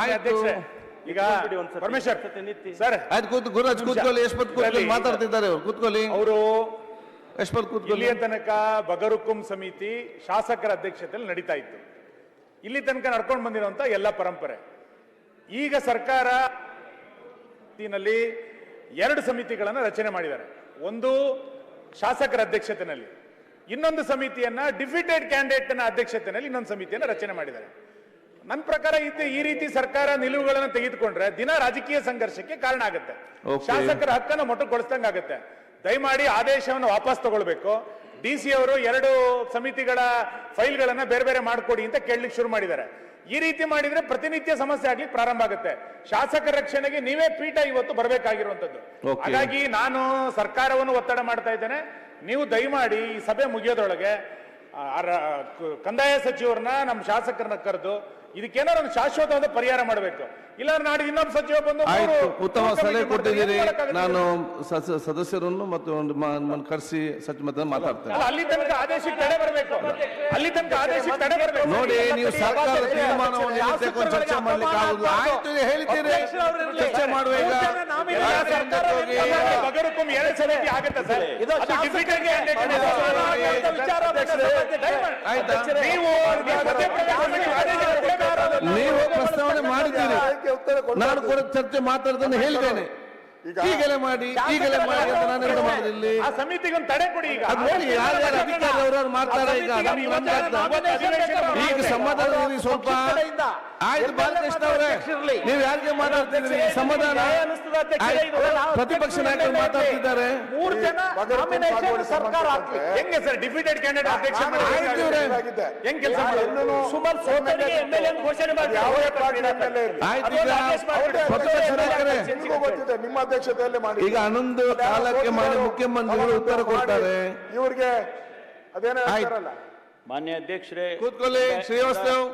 ಆಯ್ತು. ಈಗ ಬಿಡಿ ಪರಮೇಶ್ವರ್ ಸರ್. ಆಯ್ತು ಕೂತ್ ಗುರುರಾಜ್ ಕೂತ್ಕೊಳ್ಳಿ ಯಶ್ವಂತ್ ಕೂತ್ಕೊಳ್ಳಿ ಮಾತಾಡ್ತಿದ್ದಾರೆ ಅವ್ರು. ಕೂತ್ಕೊಳ್ಳಿ. ಅವರು ಯಶ್ವಂತ್ ಕೂತ್ಕೊಳ್ಳಿ. ತನಕ ಬಗರುಕುಂ ಸಮಿತಿ ಶಾಸಕರ ಅಧ್ಯಕ್ಷತೆಯಲ್ಲಿ ನಡೀತಾ ಇತ್ತು. ಇಲ್ಲಿ ತನಕ ನಡ್ಕೊಂಡು ಬಂದಿರುವಂತ ಎಲ್ಲ ಪರಂಪರೆ. ಈಗ ಸರ್ಕಾರ ನಲ್ಲಿ ಎರಡು ಸಮಿತಿಗಳನ್ನು ರಚನೆ ಮಾಡಿದ್ದಾರೆ. ಒಂದು ಶಾಸಕರ ಅಧ್ಯಕ್ಷತೆಯಲ್ಲಿ. ಇನ್ನೊಂದು ಸಮಿತಿಯನ್ನ ಡಿಫಿಟೆಡ್ ಕ್ಯಾಂಡಿಡೇಟ್ನ ಅಧ್ಯಕ್ಷತೆಯಲ್ಲಿ ಇನ್ನೊಂದು ಸಮಿತಿಯನ್ನ ರಚನೆ ಮಾಡಿದ್ದಾರೆ. ನನ್ನ ಪ್ರಕಾರ ಇದು ಈ ರೀತಿ ಸರ್ಕಾರ ನಿಲುವುಗಳನ್ನು ತೆಗೆದುಕೊಂಡ್ರೆ ದಿನ ರಾಜಕೀಯ ಸಂಘರ್ಷಕ್ಕೆ ಕಾರಣ ಆಗುತ್ತೆ. ಶಾಸಕರ ಹಕ್ಕನ್ನು ಮೊಟಕುಗೊಳಿಸ್ದಂಗೆ ಆಗುತ್ತೆ. ದಯಮಾಡಿ ಆದೇಶವನ್ನು ವಾಪಸ್ ತಗೊಳ್ಬೇಕು. ಡಿ ಸಿ ಅವರು ಎರಡು ಸಮಿತಿಗಳ ಫೈಲ್ಗಳನ್ನ ಬೇರೆ ಬೇರೆ ಮಾಡಿಕೊಡಿ ಅಂತ ಕೇಳಲಿಕ್ಕೆ ಶುರು ಮಾಡಿದ್ದಾರೆ. ಈ ರೀತಿ ಮಾಡಿದ್ರೆ ಪ್ರತಿನಿತ್ಯ ಸಮಸ್ಯೆ ಆಗ್ಲಿಕ್ಕೆ ಪ್ರಾರಂಭ ಆಗುತ್ತೆ. ಶಾಸಕರ ರಕ್ಷಣೆಗೆ ನೀವೇ ಪೀಠ ಇವತ್ತು ಬರಬೇಕಾಗಿರುವಂತದ್ದು. ಹಾಗಾಗಿ ನಾನು ಸರ್ಕಾರವನ್ನು ಒತ್ತಡ ಮಾಡ್ತಾ ಇದ್ದೇನೆ. ನೀವು ದಯಮಾಡಿ ಈ ಸಭೆ ಮುಗಿಯೋದ್ರೊಳಗೆ ಕಂದಾಯ ಸಚಿವರನ್ನ ನಮ್ಮ ಶಾಸಕರನ್ನ ಕರೆದು ಇದಕ್ಕೇನಾದ್ರು ಒಂದು ಶಾಶ್ವತವಾದ ಪರಿಹಾರ ಮಾಡಬೇಕು. ಇಲ್ಲ ನಾಡಿ ಇನ್ನೊಬ್ಬ ಸಚಿವ ಬಂದು ಉತ್ತಮ ಸಲಹೆ ಕೊಟ್ಟಿದ್ದೀರಿ. ನಾನು ಸದ- ಸದಸ್ಯರನ್ನು ಮತ್ತು ಒಂದು ಕರೆಸಿ ಸಚಿವ ಮಾತಾಡ್ತೇನೆ. ಅಲ್ಲಿ ತನಕ ಆದೇಶಕ್ಕೆ ತಡೆ ಬರಬೇಕು. ಅಲ್ಲಿ ತನಕ ಆದೇಶಕ್ಕೆ ತಡೆ ಬರಬೇಕು. ನೋಡಿ ನೀವು ಸರ್ಕಾರ ತೀರ್ಮಾನವನ್ನು ಚರ್ಚೆ ಮಾಡ್ಲಿಕ್ಕೆ ಆಗುದಿಲ್ಲ. ಆಯ್ತು ಹೇಳ್ತೀರಿ. ಚರ್ಚೆ ಮಾಡುವ ಈಗ ಎಲ್ಲ ಸರ್ಕಾರ ಹೋಗಿ. ಬಗರುಕುಂ ಎರಡು ಸಮಿತಿ ಆಗುತ್ತೆ ಸರ್. ಇದು ನೀವು ಪ್ರಸ್ತಾವನೆ ಮಾಡಿದ್ದೀರಿ. ನಾನು ಕೂಡ ಚರ್ಚೆ ಮಾತಾಡ್ದನ್ನು ಹೇಳಿದ್ದೇನೆ. ಈಗಲೇ ಮಾಡಿ ಈಗಲೇ ಮಾಡಿ ಅಂತ ನಾನು ಏನು ಮಾಡುದಿಲ್ಲ. ಆ ಸಮಿತಿಗೆ ಒಂದು ತಡೆ ಕೊಡಿ ಈಗ. ಅದು ನೋಡಿ ಯಾರು ಅಧಿಕಾರಿ ಅವ್ರವ್ರು ಮಾಡ್ತಾರೆ ಈಗ ನಮ್ಗೆ ನಮ್ಗೆ ಈಗ ಸಮಾಧಾನ ಇರಿ ಸ್ವಲ್ಪ ಆಯ್ತು ಬಾಲಕೃಷ್ಣ ಅವರೇ. ನೀವು ಯಾರಿಗೆ ಮಾತಾಡ್ತಿದ್ರಿ ಸಮಾಧಾನ? ಆಯ್ತು, ಪ್ರತಿಪಕ್ಷ ನಾಯಕರು ಮಾತಾಡ್ತಿದ್ದಾರೆ. ಮೂರು ಜನ ನಾಮಿನೇಷನ್ ಸರ್ಕಾರ ಹೆಂಗೆ ಸರ್? ಡಿಫಿಟೆಡ್ ಕ್ಯಾಂಡಿಡೇಟ್ ಅಧ್ಯಕ್ಷ ಆಯ್ತು. ಹೆಂಗ್ ಕೆಲಸ ಮಾಡೋದು? ಸುಮಾರು ಸೋತರಿಗೆ ಎಂಎಲ್ಎ ಘೋಷಣೆ ಮಾಡಿ ಆಯ್ತು ಈಗ ಪ್ರತಿಪಕ್ಷ ನಾಯಕರೇ. ನಿಮ್ಮ ಅಧ್ಯಕ್ಷತೆಯಲ್ಲಿ ಮಾಡಿ ಈಗ ಹನ್ನೊಂದು ಕಾಲಕ್ಕೆ ಮಾಡಿ ಮುಖ್ಯಮಂತ್ರಿಗಳು ಉತ್ತರ ಕೊಡ್ತಾರೆ. ಇವರಿಗೆ ಅದೇನೋ ಮಾನ್ಯ ಅಧ್ಯಕ್ಷರೇ ಕೂತ್ಕೊಳ್ಳಿ ಶ್ರೀವಾಸ್ತವ್